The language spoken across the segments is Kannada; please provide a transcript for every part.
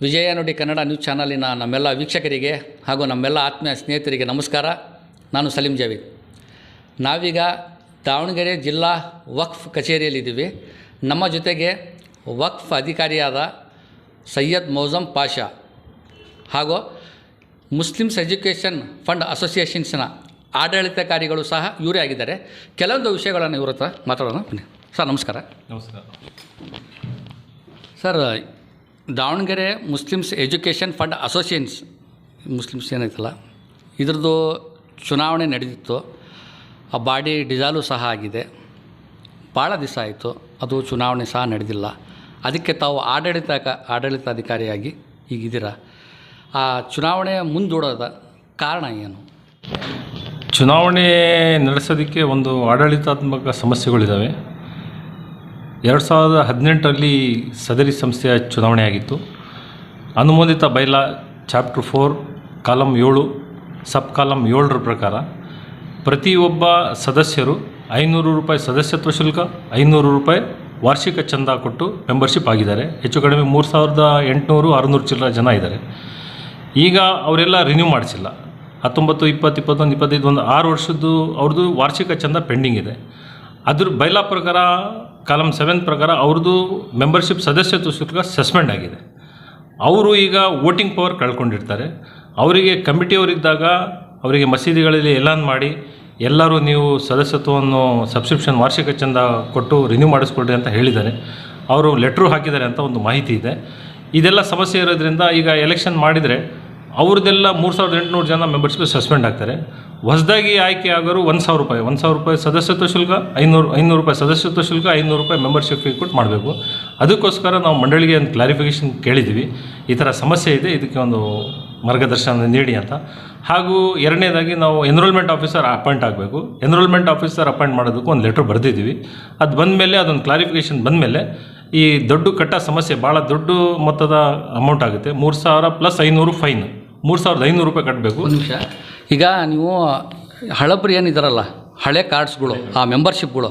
ವಿಜಯ ನುಡಿ ಕನ್ನಡ ನ್ಯೂಸ್ ಚಾನಲಿನ ನಮ್ಮೆಲ್ಲ ವೀಕ್ಷಕರಿಗೆ ಹಾಗೂ ನಮ್ಮೆಲ್ಲ ಆತ್ಮೀಯ ಸ್ನೇಹಿತರಿಗೆ ನಮಸ್ಕಾರ. ನಾನು ಸಲೀಂ ಜಾವೀದ್. ನಾವೀಗ ದಾವಣಗೆರೆ ಜಿಲ್ಲಾ ವಕ್ಫ್ ಕಚೇರಿಯಲ್ಲಿದ್ದೀವಿ. ನಮ್ಮ ಜೊತೆಗೆ ವಕ್ಫ್ ಅಧಿಕಾರಿಯಾದ ಸೈಯದ್ ಮೌಜಮ್ ಪಾಷಾ ಹಾಗೂ ಮುಸ್ಲಿಮ್ಸ್ ಎಜುಕೇಷನ್ ಫಂಡ್ ಅಸೋಸಿಯೇಷನ್ಸ್ನ ಆಡಳಿತಕಾರಿಗಳು ಸಹ ಇವರೇ ಆಗಿದ್ದಾರೆ. ಕೆಲವೊಂದು ವಿಷಯಗಳನ್ನು ಇವ್ರ ಹತ್ರ ಮಾತಾಡೋಣ. ಬನ್ನಿ. ಸರ್ ನಮಸ್ಕಾರ. ನಮಸ್ಕಾರ. Sir Davanagere Muslims education fund associations Muslims ಏನೈತಲ್ಲ ಇದ್ರದ್ದು ಚುನಾವಣೆ ನಡೆದಿತ್ತು. ಆ ಬಾಡಿ ಡಿಸಾಲ್ವ್ ಸಹ ಆಗಿದೆ. ಭಾಳ ದಿವಸ ಆಯಿತು, ಅದು ಚುನಾವಣೆ ಸಹ ನಡೆದಿಲ್ಲ. ಅದಕ್ಕೆ ತಾವು ಆಡಳಿತ, ಆಡಳಿತಾಧಿಕಾರಿಯಾಗಿ ಈಗಿದ್ದೀರ? ಆ ಚುನಾವಣೆ ಮುಂದೂಡೋದ ಕಾರಣ ಏನು? ಚುನಾವಣೆ ನಡೆಸೋದಕ್ಕೆ ಒಂದು ಆಡಳಿತಾತ್ಮಕ ಸಮಸ್ಯೆಗಳಿದ್ದಾವೆ ಎರಡು ಸಾವಿರದ ಹದಿನೆಂಟರಲ್ಲಿ ಸದರಿ ಸಂಸ್ಥೆಯ ಚುನಾವಣೆ ಆಗಿತ್ತು ಅನುಮೋದಿತ ಬೈಲಾ ಚಾಪ್ಟರ್ ಫೋರ್ ಕಾಲಮ್ ಏಳು, ಸಬ್ ಕಾಲಮ್ ಏಳರ ಪ್ರಕಾರ ಪ್ರತಿಯೊಬ್ಬ ಸದಸ್ಯರು ಐನೂರು ರೂಪಾಯಿ ಸದಸ್ಯತ್ವ ಶುಲ್ಕ, ಐನೂರು ರೂಪಾಯಿ ವಾರ್ಷಿಕ ಚಂದ ಕೊಟ್ಟು ಮೆಂಬರ್ಶಿಪ್ ಆಗಿದ್ದಾರೆ. ಹೆಚ್ಚು ಕಡಿಮೆ ಮೂರು ಸಾವಿರದ ಎಂಟುನೂರು ಆರುನೂರು ಚಿಲ್ಲರ ಜನ ಇದ್ದಾರೆ. ಈಗ ಅವರೆಲ್ಲ ರಿನ್ಯೂ ಮಾಡಿಸಿಲ್ಲ. ಹತ್ತೊಂಬತ್ತು, ಇಪ್ಪತ್ತು, ಇಪ್ಪತ್ತೊಂದು, ಇಪ್ಪತ್ತೈದು, ಒಂದು ಆರು ವರ್ಷದ್ದು ಅವ್ರದ್ದು ವಾರ್ಷಿಕ ಚಂದ ಪೆಂಡಿಂಗ್ ಇದೆ. ಅದ್ರ ಬೈಲಾ ಪ್ರಕಾರ ಕಾಲಮ್ ಸೆವೆನ್ ಪ್ರಕಾರ ಅವ್ರದ್ದು ಮೆಂಬರ್ಶಿಪ್ ಸದಸ್ಯತ್ವ ಶುಲ್ಕ ಸಸ್ಪೆಂಡ್ ಆಗಿದೆ. ಅವರು ಈಗ ವೋಟಿಂಗ್ ಪವರ್ ಕಳ್ಕೊಂಡಿರ್ತಾರೆ. ಅವರಿಗೆ ಕಮಿಟಿಯವರಿದ್ದಾಗ ಅವರಿಗೆ ಮಸೀದಿಗಳಲ್ಲಿ ಎಲ್ಲಾನ್ ಮಾಡಿ ಎಲ್ಲರೂ ನೀವು ಸದಸ್ಯತ್ವವನ್ನು ಸಬ್ಸ್ಕ್ರಿಪ್ಷನ್ ವಾರ್ಷಿಕ ಚಂದ ಕೊಟ್ಟು ರಿನ್ಯೂ ಮಾಡಿಸ್ಕೊಳ್ರಿ ಅಂತ ಹೇಳಿದ್ದಾರೆ. ಅವರು ಲೆಟ್ರು ಹಾಕಿದ್ದಾರೆ ಅಂತ ಒಂದು ಮಾಹಿತಿ ಇದೆ. ಇದೆಲ್ಲ ಸಮಸ್ಯೆ ಇರೋದ್ರಿಂದ ಈಗ ಎಲೆಕ್ಷನ್ ಮಾಡಿದರೆ ಅವ್ರದ್ದೆಲ್ಲ ಮೂರು ಸಾವಿರದ ಎಂಟುನೂರು ಜನ ಮೆಂಬರ್ಶಿಪ್ ಸಸ್ಪೆಂಡ್ ಆಗ್ತಾರೆ. ಹೊಸದಾಗಿ ಆಯ್ಕೆ ಆಗೋರು ಒಂದು ಸಾವಿರ ರೂಪಾಯಿ, ಒಂದು ಸಾವಿರ ರೂಪಾಯಿ ಸದಸ್ಯತ್ವ ಶುಲ್ಕ, ಐನೂರು ಐನೂರು ರೂಪಾಯಿ ಸದಸ್ಯತ್ವ ಶುಲ್ಕ, ಐನೂರು ರೂಪಾಯಿ ಮೆಂಬರ್ಶಿಪ್ ಫೀ ಕೊಟ್ಟು ಮಾಡಬೇಕು. ಅದಕ್ಕೋಸ್ಕರ ನಾವು ಮಂಡಳಿಗೆ ಒಂದು ಕ್ಲಾರಿಫಿಕೇಷನ್ ಕೇಳಿದ್ವಿ. ಈ ಥರ ಸಮಸ್ಯೆ ಇದೆ, ಇದಕ್ಕೆ ಒಂದು ಮಾರ್ಗದರ್ಶನ ನೀಡಿ ಅಂತ. ಹಾಗೂ ಎರಡನೇದಾಗಿ ನಾವು ಎನ್ರೋಲ್ಮೆಂಟ್ ಆಫೀಸರ್ ಅಪಾಯಿಂಟ್ ಆಗಬೇಕು. ಎನ್ರೋಲ್ಮೆಂಟ್ ಆಫೀಸರ್ ಅಪಾಯಿಂಟ್ ಮಾಡೋದಕ್ಕೂ ಒಂದು ಲೆಟ್ರ್ ಬರೆದಿದ್ದೀವಿ. ಅದು ಬಂದಮೇಲೆ ಅದೊಂದು ಕ್ಲಾರಿಫಿಕೇಷನ್ ಬಂದಮೇಲೆ ಈ ದೊಡ್ಡ ಕಟ್ಟ ಸಮಸ್ಯೆ ಭಾಳ ದೊಡ್ಡ ಮೊತ್ತದ ಅಮೌಂಟ್ ಆಗುತ್ತೆ. ಮೂರು ಸಾವಿರ ಪ್ಲಸ್ ಐನೂರು ಫೈನ್ ಮೂರು ಸಾವಿರದ ಐನೂರು ರೂಪಾಯಿ ಕಟ್ಟಬೇಕು ಒಂದು ನಿಮಿಷ. ಈಗ ನೀವು ಹಳಬ್ರು ಏನಿದ್ದಾರಲ್ಲ ಹಳೆ ಕಾರ್ಡ್ಸ್ಗಳು ಆ ಮೆಂಬರ್ಶಿಪ್ಗಳು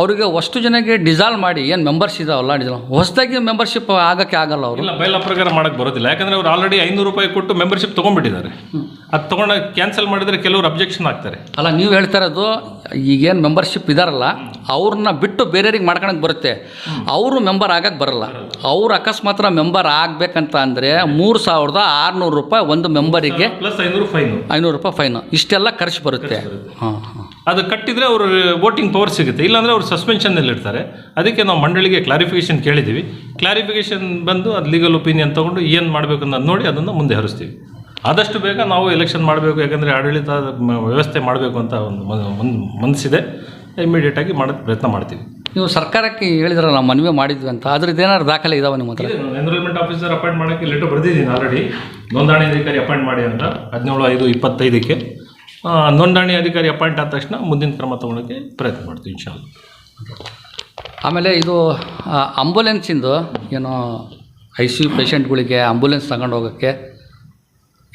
ಅವರಿಗೆ ಅಷ್ಟು ಜನಕ್ಕೆ ಡಿಸಾಲ್ವ್ ಮಾಡಿ ಏನು ಮೆಂಬರ್ಸ್ ಇದಾವಲ್ಲ ಡಿಸಾಲ್ವ್ ಹೊಸದಾಗಿ ಮೆಂಬರ್ಶಿಪ್ ಆಗೋಕ್ಕೆ ಆಗಲ್ಲ ಅವರು. ಇಲ್ಲ ಬೈಲ ಪ್ರಕಾರ ಮಾಡಕ್ಕೆ ಬರೋದಿಲ್ಲ. ಯಾಕಂದರೆ ಅವ್ರು ಆಲ್ರೆಡಿ ಐನೂರು ರೂಪಾಯಿ ಕೊಟ್ಟು ಮೆಂಬರ್ಶಿಪ್ ತೊಗೊಂಡ್ಬಿಟ್ಟಿದ್ದಾರೆ. ಅದು ತೊಗೊಂಡು ಕ್ಯಾನ್ಸಲ್ ಮಾಡಿದರೆ ಕೆಲವರು ಅಬ್ಜೆಕ್ಷನ್ ಆಗ್ತಾರೆ. ಅಲ್ಲ ನೀವು ಹೇಳ್ತಾ ಇರೋದು ಈಗೇನು ಮೆಂಬರ್ಶಿಪ್ ಇದಾರಲ್ಲ ಅವ್ರನ್ನ ಬಿಟ್ಟು ಬೇರೆಯವ್ರಿಗೆ ಮಾಡ್ಕೊಳಕ್ಕೆ ಬರುತ್ತೆ. ಅವರು ಮೆಂಬರ್ ಆಗಕ್ಕೆ ಬರಲ್ಲ. ಅವ್ರು ಅಕಸ್ಮಾತ್ ಮೆಂಬರ್ ಆಗಬೇಕಂತ ಅಂದರೆ ಮೂರು ಸಾವಿರದ ಆರುನೂರು ರೂಪಾಯಿ ಒಂದು ಮೆಂಬರಿಗೆ ಪ್ಲಸ್ ಐನೂರು ಫೈನು. ಐನೂರು ರೂಪಾಯಿ ಫೈನ್. ಇಷ್ಟೆಲ್ಲ ಖರ್ಚು ಬರುತ್ತೆ. ಹಾಂ ಹಾಂ. ಅದು ಕಟ್ಟಿದರೆ ಅವರು ವೋಟಿಂಗ್ ಪವರ್ ಸಿಗುತ್ತೆ. ಇಲ್ಲಾಂದರೆ ಅವರು ಸಸ್ಪೆನ್ಷನ್ನಲ್ಲಿ ಇರ್ತಾರೆ ಅದಕ್ಕೆ ನಾವು ಮಂಡಳಿಗೆ ಕ್ಲಾರಿಫಿಕೇಷನ್ ಕೇಳಿದ್ದೀವಿ ಕ್ಲಾರಿಫಿಕೇಷನ್ ಬಂದು ಅದು ಲೀಗಲ್ ಒಪಿನಿಯನ್ ತೊಗೊಂಡು ಏನು ಮಾಡಬೇಕು ಅನ್ನೋದು ನೋಡಿ ಅದನ್ನು ಮುಂದೆ ಹರಿಸ್ತೀವಿ. ಆದಷ್ಟು ಬೇಗ ನಾವು ಎಲೆಕ್ಷನ್ ಮಾಡಬೇಕು ಯಾಕಂದರೆ ಆಡಳಿತ ವ್ಯವಸ್ಥೆ ಮಾಡಬೇಕು ಅಂತ ಒಂದು ಮನಸ್ಸಿದೆ ಇಮಿಡಿಯೇಟಾಗಿ ಮಾಡೋಕ್ಕೆ ಪ್ರಯತ್ನ ಮಾಡ್ತೀವಿ. ನೀವು ಸರ್ಕಾರಕ್ಕೆ ಹೇಳಿದ್ರಲ್ಲ ಮನವಿ ಮಾಡಿದ್ವಿ ಅಂತ. ಅದ್ರದ್ದು ಏನಾದ್ರು ದಾಖಲೆ ಇದಾವೆ ನಿಮ್ಮ ಹತ್ರ? ಎನ್ರೋಲ್ಮೆಂಟ್ ಆಫೀಸರ್ ಅಪಾಯಿಂಟ್ ಮಾಡೋಕ್ಕೆ ಲೆಟರ್ ಬರೆದಿದ್ದೀನಿ ಆಲ್ರೆಡಿ ನೋಂದಣಿ ಅಧಿಕಾರಿ ಅಪಾಯಿಂಟ್ ಮಾಡಿ ಅಂತ. ಹದಿನೇಳು ಐದು ಇಪ್ಪತ್ತೈದಕ್ಕೆ. ನೋಂದಣಿ ಅಧಿಕಾರಿ ಅಪಾಯಿಂಟ್ ಆದ ತಕ್ಷಣ ಮುಂದಿನ ಕ್ರಮ ತೊಗೊಳಕ್ಕೆ ಪ್ರಯತ್ನ ಮಾಡ್ತೀವಿ ಇನ್ಶಾಲ್ ಆಮೇಲೆ ಇದು ಆಂಬುಲೆನ್ಸಿಂದು ಏನು ಐ ಸಿ ಯು ಪೇಷಂಟ್ಗಳಿಗೆ ಆಂಬುಲೆನ್ಸ್ ತಗೊಂಡು ಹೋಗೋಕ್ಕೆ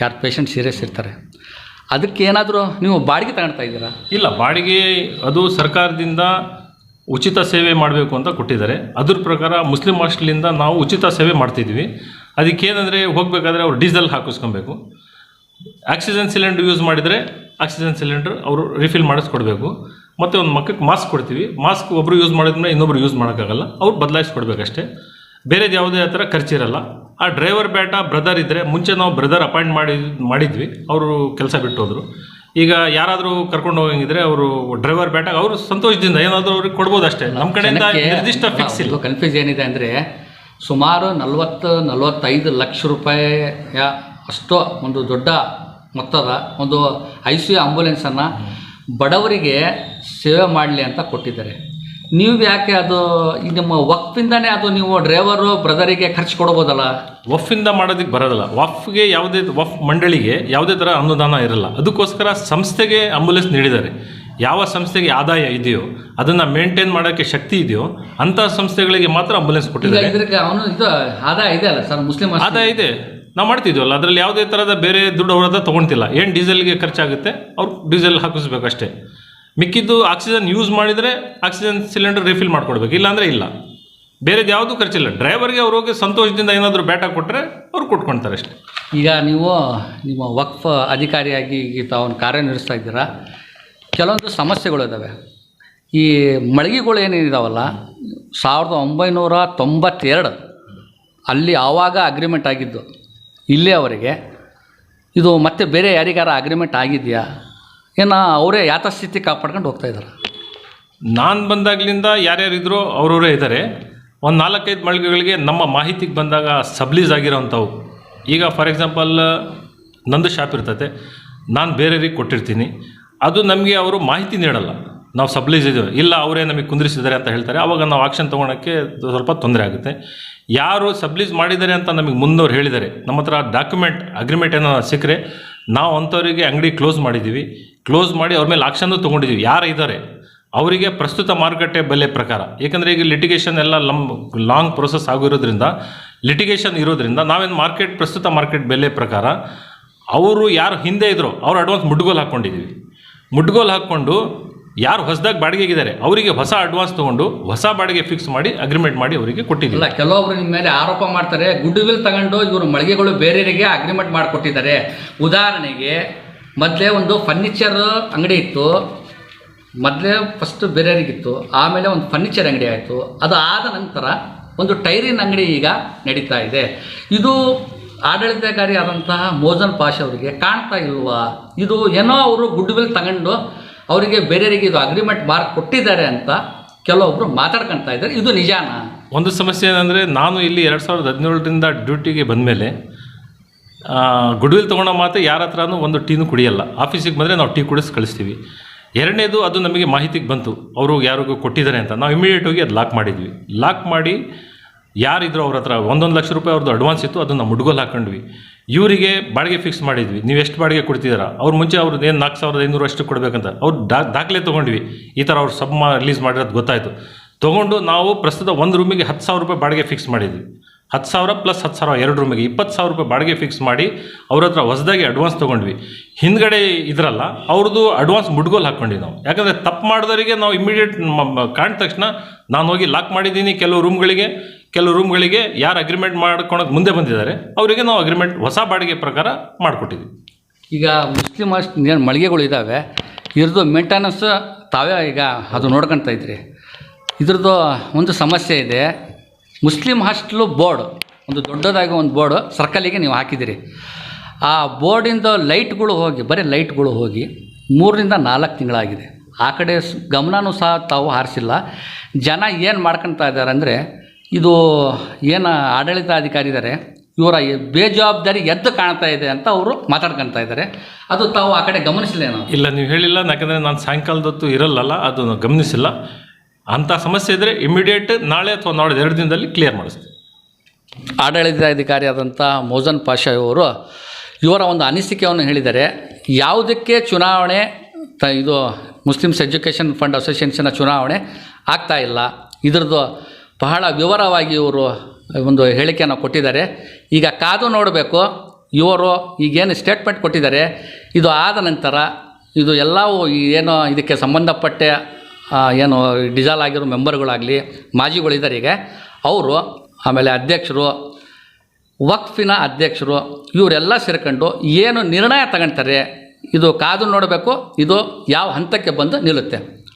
ಯಾರು ಪೇಷಂಟ್ ಸೀರಿಯಸ್ ಇರ್ತಾರೆ. ಅದಕ್ಕೆ ಏನಾದರೂ ನೀವು ಬಾಡಿಗೆ ತಗೊಳ್ತಾ ಇದ್ದೀರಾ? ಇಲ್ಲ, ಬಾಡಿಗೆ ಅದು ಸರ್ಕಾರದಿಂದ ಉಚಿತ ಸೇವೆ ಮಾಡಬೇಕು ಅಂತ ಕೊಟ್ಟಿದ್ದಾರೆ. ಅದ್ರ ಪ್ರಕಾರ ಮುಸ್ಲಿಂ ಹಾಸ್ಟೆಲಿಂದ ನಾವು ಉಚಿತ ಸೇವೆ ಮಾಡ್ತಿದ್ವಿ ಅದಕ್ಕೇನೆಂದರೆ ಹೋಗಬೇಕಾದ್ರೆ ಅವ್ರು ಡೀಸೆಲ್ ಹಾಕಿಸ್ಕೊಬೇಕು. ಆಕ್ಸಿಜನ್ ಸಿಲಿಂಡರ್ ಯೂಸ್ ಮಾಡಿದರೆ ಆಕ್ಸಿಜನ್ ಸಿಲಿಂಡರ್ ಅವರು ರಿಫಿಲ್ ಮಾಡಿಸ್ಕೊಡ್ಬೇಕು. ಮತ್ತು ಒಂದು ಮಕ್ಕಕ್ಕೆ ಮಾಸ್ಕ್ ಕೊಡ್ತೀವಿ. ಮಾಸ್ಕ್ ಒಬ್ಬರು ಯೂಸ್ ಮಾಡಿದ್ಮೇಲೆ ಇನ್ನೊಬ್ರು ಯೂಸ್ ಮಾಡೋಕ್ಕಾಗಲ್ಲ. ಅವ್ರು ಬದಲಾಯಿಸ್ಕೊಡ್ಬೇಕಷ್ಟೇ. ಬೇರೆದು ಯಾವುದೇ ಆ ಥರ ಖರ್ಚಿರಲ್ಲ ಆ ಡ್ರೈವರ್ ಬೇಟ ಬ್ರದರ್ ಇದ್ದರೆ ಮುಂಚೆ ನಾವು ಬ್ರದರ್ ಅಪಾಯಿಂಟ್ ಮಾಡಿ ಮಾಡಿದ್ವಿ. ಅವರು ಕೆಲಸ ಬಿಟ್ಟು ಹೋದರು ಈಗ ಯಾರಾದರೂ ಕರ್ಕೊಂಡು ಹೋಗಂಗಿದ್ರೆ ಅವರು ಡ್ರೈವರ್ ಬೇಟ ಅವರು ಸಂತೋಷದಿಂದ ಏನಾದರೂ ಅವ್ರಿಗೆ ಕೊಡ್ಬೋದು ಅಷ್ಟೇ. ನಮ್ಮ ಕಡೆಯಿಂದ ನಿರ್ದಿಷ್ಟ ಫಿಕ್ಸ್ ಇಲ್ಲ. ಕನ್ಫ್ಯೂಸ್ ಏನಿದೆ ಅಂದರೆ ಸುಮಾರು ನಲವತ್ತು ನಲವತ್ತೈದು ಲಕ್ಷ ರೂಪಾಯಿಯ ಅಷ್ಟು ಒಂದು ದೊಡ್ಡ ಮೊತ್ತದ ಒಂದು ಐ ಸಿ ಯು ಆಂಬುಲೆನ್ಸನ್ನು ಬಡವರಿಗೆ ಸೇವೆ ಮಾಡಲಿ ಅಂತ ಕೊಟ್ಟಿದ್ದಾರೆ. ನೀವು ಯಾಕೆ ಅದು ಈ ನಿಮ್ಮ ವಕ್ಫಿಂದನೇ ಅದು ನೀವು ಡ್ರೈವರು ಬ್ರದರಿಗೆ ಖರ್ಚು ಕೊಡ್ಬೋದಲ್ಲ? ವಫ್ಫಿಂದ ಮಾಡೋದಕ್ಕೆ ಬರೋದಿಲ್ಲ. ವಫ್ಗೆ ಯಾವುದೇ ವಫ್ ಮಂಡಳಿಗೆ ಯಾವುದೇ ಥರ ಅನುದಾನ ಇರಲ್ಲ. ಅದಕ್ಕೋಸ್ಕರ ಸಂಸ್ಥೆಗೆ ಆಂಬುಲೆನ್ಸ್ ನೀಡಿದ್ದಾರೆ. ಯಾವ ಸಂಸ್ಥೆಗೆ ಆದಾಯ ಇದೆಯೋ ಅದನ್ನು ಮೇಂಟೈನ್ ಮಾಡೋಕ್ಕೆ ಶಕ್ತಿ ಇದೆಯೋ ಅಂಥ ಸಂಸ್ಥೆಗಳಿಗೆ ಮಾತ್ರ ಆಂಬುಲೆನ್ಸ್ ಕೊಟ್ಟಿದ್ದಾರೆ. ಇದಕ್ಕೆ ಅವನು ಇದು ಆದಾಯ ಇದೆ ಅಲ್ಲ ಸರ್? ಮುಸ್ಲಿಂ ಆದಾಯ ಇದೆ. ನಾವು ಮಾಡ್ತಿದ್ವಲ್ಲ ಅದರಲ್ಲಿ ಯಾವುದೇ ಥರದ ಬೇರೆ ದುಡ್ಡು ಅವ್ರ ಹತ್ರ ತೊಗೊಳ್ತಿಲ್ಲ. ಏನು ಡೀಸೆಲ್ಗೆ ಖರ್ಚಾಗುತ್ತೆ? ಅವ್ರು ಡೀಸೆಲ್ ಹಾಕಿಸ್ಬೇಕು ಅಷ್ಟೇ ಮಿಕ್ಕಿದ್ದು ಆಕ್ಸಿಜನ್ ಯೂಸ್ ಮಾಡಿದರೆ ಆಕ್ಸಿಜನ್ ಸಿಲಿಂಡರ್ ರಿಫಿಲ್ ಮಾಡ್ಕೊಡ್ಬೇಕು, ಇಲ್ಲಾಂದರೆ ಇಲ್ಲ. ಬೇರೆದು ಯಾವುದೂ ಖರ್ಚಿಲ್ಲ. ಡ್ರೈವರ್ಗೆ ಅವ್ರು ಹೋಗಿ ಸಂತೋಷದಿಂದ ಏನಾದರೂ ಬ್ಯಾಟ ಕೊಟ್ಟರೆ ಅವ್ರು ಕೊಟ್ಕೊಳ್ತಾರೆ ಅಷ್ಟೇ. ಈಗ ನೀವು ನಿಮ್ಮ ವಕ್ಫ್ ಅಧಿಕಾರಿಯಾಗಿ ಈಗ ತಾವು ಕಾರ್ಯನಿರ್ವಹಿಸ್ತಾ ಇದ್ದೀರಾ? ಕೆಲವೊಂದು ಸಮಸ್ಯೆಗಳು ಇದ್ದಾವೆ ಈ ಮಳಿಗೆಗಳು ಏನೇನಿದಾವಲ್ಲ, ಸಾವಿರದ ಒಂಬೈನೂರ ತೊಂಬತ್ತೆರಡು ಅಲ್ಲಿ ಆವಾಗ ಅಗ್ರಿಮೆಂಟ್ ಆಗಿದ್ದು, ಇಲ್ಲೇ ಅವರಿಗೆ. ಇದು ಮತ್ತೆ ಬೇರೆ ಯಾರಿಗಾರ ಅಗ್ರಿಮೆಂಟ್ ಆಗಿದೆಯಾ? ಏನೋ ಅವರೇ ಯಾಥಸ್ಥಿತಿ ಕಾಪಾಡ್ಕೊಂಡು ಹೋಗ್ತಾ ಇದ್ದಾರೆ ನಾನು ಬಂದಾಗಲಿಂದ ಯಾರ್ಯಾರಿದ್ರು ಅವರವರೇ ಇದ್ದಾರೆ ಒಂದು ನಾಲ್ಕೈದು ಮಳಿಗೆಗಳಿಗೆ ನಮ್ಮ ಮಾಹಿತಿಗೆ ಬಂದಾಗ ಸಬ್ಲೀಸ್ ಆಗಿರೋವಂಥವು ಈಗ ಫಾರ್ ಎಕ್ಸಾಂಪಲ್, ನಂದು ಶಾಪ್ ಇರ್ತೈತೆ. ನಾನು ಬೇರೆಯವ್ರಿಗೆ ಕೊಟ್ಟಿರ್ತೀನಿ. ಅದು ನಮಗೆ ಅವರು ಮಾಹಿತಿ ನೀಡಲ್ಲ. ನಾವು ಸಬ್ಲೀಸ್ ಇದ್ದೀವಿ. ಇಲ್ಲ, ಅವರೇ ನಮಗೆ ಕುಂದಿರಿಸಿದ್ದಾರೆ ಅಂತ ಹೇಳ್ತಾರೆ. ಆವಾಗ ನಾವು ಆಕ್ಷನ್ ತೊಗೊಳಕ್ಕೆ ಸ್ವಲ್ಪ ತೊಂದರೆ ಆಗುತ್ತೆ. ಯಾರು ಸಬ್ಲೀಸ್ ಮಾಡಿದ್ದಾರೆ ಅಂತ ನಮಗೆ ಮುಂದವ್ರು ಹೇಳಿದ್ದಾರೆ. ನಮ್ಮ ಹತ್ರ ಡಾಕ್ಯುಮೆಂಟ್, ಅಗ್ರಿಮೆಂಟ್ ಏನೋ ಸಿಕ್ಕರೆ ನಾವು ಅಂಥವರಿಗೆ ಅಂಗಡಿ ಕ್ಲೋಸ್ ಮಾಡಿದ್ದೀವಿ. ಕ್ಲೋಸ್ ಮಾಡಿ ಅವ್ರ ಮೇಲೆ ಆಕ್ಷನ್ನು ತೊಗೊಂಡಿದ್ದೀವಿ ಯಾರು ಇದ್ದಾರೆ ಅವರಿಗೆ ಪ್ರಸ್ತುತ ಮಾರುಕಟ್ಟೆ ಬೆಲೆ ಪ್ರಕಾರ. ಏಕೆಂದರೆ ಈಗ ಲಿಟಿಗೇಷನ್ ಎಲ್ಲ ಲಂಬ್ ಲಾಂಗ್ ಪ್ರೊಸೆಸ್ ಆಗಿರೋದ್ರಿಂದ ಲಿಟಿಗೇಷನ್ ಇರೋದ್ರಿಂದ ನಾವೇನು ಮಾರ್ಕೆಟ್ ಪ್ರಸ್ತುತ ಮಾರ್ಕೆಟ್ ಬೆಲೆ ಪ್ರಕಾರ ಅವರು ಯಾರು ಹಿಂದೆ ಇದ್ರು, ಅವ್ರು ಅಡ್ವಾನ್ಸ್ ಮುಡ್ಗೋಲ್ ಹಾಕ್ಕೊಂಡಿದ್ದೀವಿ ಮುಡ್ಗೋಲ್ ಹಾಕ್ಕೊಂಡು ಯಾರು ಹೊಸದಾಗಿ ಬಾಡಿಗೆಗಿದ್ದಾರೆ ಅವರಿಗೆ ಹೊಸ ಅಡ್ವಾನ್ಸ್ ತೊಗೊಂಡು ಹೊಸ ಬಾಡಿಗೆ ಫಿಕ್ಸ್ ಮಾಡಿ ಅಗ್ರಿಮೆಂಟ್ ಮಾಡಿ ಅವರಿಗೆ ಕೊಟ್ಟಿದ್ದೀವಿ ಇಲ್ಲ ಕೆಲವೊಬ್ರು ನಿಮ್ಮ ಮೇಲೆ ಆರೋಪ ಮಾಡ್ತಾರೆ ಗುಡ್ ವಿಲ್ ತಗೊಂಡು ಇವರು ಮಳಿಗೆಗಳು ಬೇರೆಯವರಿಗೆ ಅಗ್ರಿಮೆಂಟ್ ಮಾಡಿಕೊಟ್ಟಿದ್ದಾರೆ. ಉದಾಹರಣೆಗೆ ಮೊದಲೇ ಒಂದು ಫರ್ನಿಚರ್ ಅಂಗಡಿ ಇತ್ತು. ಮೊದಲೇ ಫಸ್ಟ್ ಬೇರೆಯವರಿಗಿತ್ತು. ಆಮೇಲೆ ಒಂದು ಫರ್ನಿಚರ್ ಅಂಗಡಿ ಆಯಿತು. ಅದು ಆದ ನಂತರ ಒಂದು ಟೈರಿನ ಅಂಗಡಿ ಈಗ ನಡೀತಾ ಇದೆ. ಇದು ಆಡಳಿತಕಾರಿ ಆದಂತಹ ಮೋಜನ್ ಪಾಷ್ ಅವರಿಗೆ ಕಾಣ್ತಾ ಇಲ್ವಾ? ಇದು ಏನೋ ಅವರು ಗುಡ್ ವಿಲ್ ತಗೊಂಡು ಅವರಿಗೆ ಬೇರೆಯವರಿಗೆ ಇದು ಅಗ್ರಿಮೆಂಟ್ ಮಾರ್ಕ್ ಕೊಟ್ಟಿದ್ದಾರೆ ಅಂತ ಕೆಲವೊಬ್ಬರು ಮಾತಾಡ್ಕೊಳ್ತಾ ಇದ್ದಾರೆ. ಇದು ನಿಜಾನ? ಒಂದು ಸಮಸ್ಯೆ ಏನಂದರೆ, ನಾನು ಇಲ್ಲಿ ಎರಡು ಸಾವಿರದ ಹದಿನೇಳರಿಂದ ಡ್ಯೂಟಿಗೆ ಬಂದಮೇಲೆ ಗುಡ್ವಿಲ್ ತೊಗೊಳೋ ಮಾತ್ರ ಯಾರ ಹತ್ರನೂ ಒಂದು ಟೀನು ಕುಡಿಯಲ್ಲ. ಆಫೀಸಿಗೆ ಬಂದರೆ ನಾವು ಟೀ ಕುಡಿಸಿ ಕಳಿಸ್ತೀವಿ. ಎರಡನೇದು ಅದು ನಮಗೆ ಮಾಹಿತಿಗೆ ಬಂತು. ಅವರು ಯಾರಿಗೂ ಕೊಟ್ಟಿದ್ದಾರೆ ಅಂತ. ನಾವು ಇಮಿಡಿಯೇಟ್ ಹೋಗಿ ಅದು ಲಾಕ್ ಮಾಡಿದ್ವಿ. ಲಾಕ್ ಮಾಡಿ ಯಾರಿದ್ರು ಅವ್ರ ಹತ್ರ ಒಂದೊಂದು ಲಕ್ಷ ರೂಪಾಯಿ ಅವ್ರದ್ದು ಅಡ್ವಾನ್ಸ್ ಇತ್ತು, ಅದನ್ನು ಮುಡ್ಗೋಲು ಹಾಕೊಂಡ್ವಿ. ಇವರಿಗೆ ಬಾಡಿಗೆ ಫಿಕ್ಸ್ ಮಾಡಿದ್ವಿ. ನೀವು ಎಷ್ಟು ಬಾಡಿಗೆ ಕೊಡ್ತಿದ್ದೀರಾ? ಅವ್ರು ಮುಂಚೆ ಅವ್ರದ್ದು ಏನು ನಾಲ್ಕು ಸಾವಿರದ ಐನೂರು ಅಷ್ಟು ಕೊಡಬೇಕಂತ. ಅವ್ರು ಡಾ, ದಾಖಲೆ ತೊಗೊಂಡ್ವಿ. ಈ ಥರ ಅವ್ರು ಸಬ್ ರಿಲೀಸ್ ಮಾಡಿರೋದು ಗೊತ್ತಾಯಿತು. ತೊಗೊಂಡು ನಾವು ಪ್ರಸ್ತುತ ಒಂದು ರೂಮಿಗೆ ಹತ್ತು ಸಾವಿರ ರೂಪಾಯಿ ಬಾಡಿಗೆ ಫಿಕ್ಸ್ ಮಾಡಿದ್ವಿ. ಹತ್ತು ಸಾವಿರ ಪ್ಲಸ್ ಹತ್ತು ಸಾವಿರ, ಎರಡು ರೂಮಿಗೆ ಇಪ್ಪತ್ತು ಸಾವಿರ ರೂಪಾಯಿ ಬಾಡಿಗೆ ಫಿಕ್ಸ್ ಮಾಡಿ ಅವ್ರ ಹತ್ರ ಹೊಸದಾಗಿ ಅಡ್ವಾನ್ಸ್ ತೊಗೊಂಡ್ವಿ. ಹಿಂದ್ಗಡೆ ಇದ್ರಲ್ಲ ಅವ್ರದ್ದು ಅಡ್ವಾನ್ಸ್ ಮುಡ್ಗೋಲ್ ಹಾಕ್ಕೊಂಡ್ವಿ ನಾವು. ಯಾಕಂದರೆ ತಪ್ಪು ಮಾಡಿದವರಿಗೆ ನಾವು ಇಮಿಡಿಯೇಟ್ ಕಾಣಿದ ತಕ್ಷಣ ನಾನು ಹೋಗಿ ಲಾಕ್ ಮಾಡಿದ್ದೀನಿ ಕೆಲವು ರೂಮ್ಗಳಿಗೆ ಕೆಲವು ರೂಮ್ಗಳಿಗೆ ಯಾರು ಅಗ್ರಿಮೆಂಟ್ ಮಾಡ್ಕೊಳಕ್ಕೆ ಮುಂದೆ ಬಂದಿದ್ದಾರೆ, ಅವರಿಗೆ ನಾವು ಅಗ್ರಿಮೆಂಟ್ ಹೊಸ ಬಾಡಿಗೆ ಪ್ರಕಾರ ಮಾಡಿಕೊಟ್ಟಿದ್ವಿ. ಈಗ ಮುಸ್ಲಿಮ್ ಏನು ಮಳಿಗೆಗಳು ಇದ್ದಾವೆ ಇದ್ರದ್ದು ಮೇಂಟೆನೆನ್ಸ್ ತಾವೇ ಈಗ ಅದು ನೋಡ್ಕೊತಾ ಇದ್ರಿ. ಇದ್ರದ್ದು ಒಂದು ಸಮಸ್ಯೆ ಇದೆ ಮುಸ್ಲಿಂ ಹಾಸ್ಟೆಲು ಬೋರ್ಡ್, ಒಂದು ದೊಡ್ಡದಾಗಿ ಒಂದು ಬೋರ್ಡ್ ಸರ್ಕಲಿಗೆ ನೀವು ಹಾಕಿದ್ದೀರಿ. ಆ ಬೋರ್ಡಿಂದ ಲೈಟ್ಗಳು ಹೋಗಿ, ಬರೀ ಲೈಟ್ಗಳು ಹೋಗಿ ಮೂರರಿಂದ ನಾಲ್ಕು ತಿಂಗಳಾಗಿದೆ. ಆ ಕಡೆ ಗಮನನೂ ಸಹ ತಾವು ಹಾರಿಸಿಲ್ಲ. ಜನ ಏನು ಮಾಡ್ಕೊಳ್ತಾ ಇದ್ದಾರೆ ಅಂದರೆ, ಇದು ಏನು ಆಡಳಿತಾಧಿಕಾರಿ ಇದ್ದಾರೆ ಇವರ ಬೇಜವಾಬ್ದಾರಿ ಎದ್ದು ಕಾಣ್ತಾ ಇದೆ ಅಂತ ಅವರು ಮಾತಾಡ್ಕೊಳ್ತಾ ಇದ್ದಾರೆ. ಅದು ತಾವು ಆ ಕಡೆ ಗಮನಿಸಲೇನೋ ಇಲ್ಲ, ನೀವು ಹೇಳಿಲ್ಲ, ಯಾಕಂದರೆ ನಾನು ಸಾಯಂಕಾಲದೊತ್ತು ಇರಲ್ಲಲ್ಲ ಅದು ಗಮನಿಸಿಲ್ಲ. ಅಂಥ ಸಮಸ್ಯೆ ಇದ್ದರೆ ಇಮಿಡಿಯೇಟ್ ನಾಳೆ ಅಥವಾ ನಾಳೆ ಎರಡು ದಿನದಲ್ಲಿ ಕ್ಲಿಯರ್ ಮಾಡಿಸ್ತೀವಿ ಆಡಳಿತಾಧಿಕಾರಿಯಾದಂಥ ಮೋಜನ್ ಪಾಷಾ ಅವರು ಇವರ ಒಂದು ಅನಿಸಿಕೆಯನ್ನು ಹೇಳಿದ್ದಾರೆ ಯಾವುದಕ್ಕೆ ಚುನಾವಣೆ ತ ಇದು ಮುಸ್ಲಿಮ್ಸ್ ಎಜುಕೇಷನ್ ಫಂಡ್ ಅಸೋಸಿಯೇಷನ್ನ ಚುನಾವಣೆ ಆಗ್ತಾ ಇಲ್ಲ, ಇದ್ರದ್ದು ಬಹಳ ವಿವರವಾಗಿ ಇವರು ಒಂದು ಹೇಳಿಕೆಯನ್ನು ಕೊಟ್ಟಿದ್ದಾರೆ. ಈಗ ಕಾದು ನೋಡಬೇಕು, ಇವರು ಈಗೇನು ಸ್ಟೇಟ್ಮೆಂಟ್ ಕೊಟ್ಟಿದ್ದಾರೆ, ಇದು ಆದ ನಂತರ ಇದು ಎಲ್ಲವೂ ಏನೋ ಇದಕ್ಕೆ ಸಂಬಂಧಪಟ್ಟ ಏನು ಡಿಸಾಲ್ ಆಗಿರೋ ಮೆಂಬರ್ಗಳಾಗಲಿ ಮಾಜಿಗಳಿದ್ದಾರೆ ಈಗ. ಅವರು, ಆಮೇಲೆ ಅಧ್ಯಕ್ಷರು, ವಕ್ಫಿನ ಅಧ್ಯಕ್ಷರು, ಇವರೆಲ್ಲ ಸೇರ್ಕೊಂಡು ಏನು ನಿರ್ಣಯ ತಗೊಳ್ತಾರೆ ಇದು ಕಾದು ನೋಡಬೇಕು, ಇದು ಯಾವ ಹಂತಕ್ಕೆ ಬಂದು ನಿಲ್ಲುತ್ತೆ.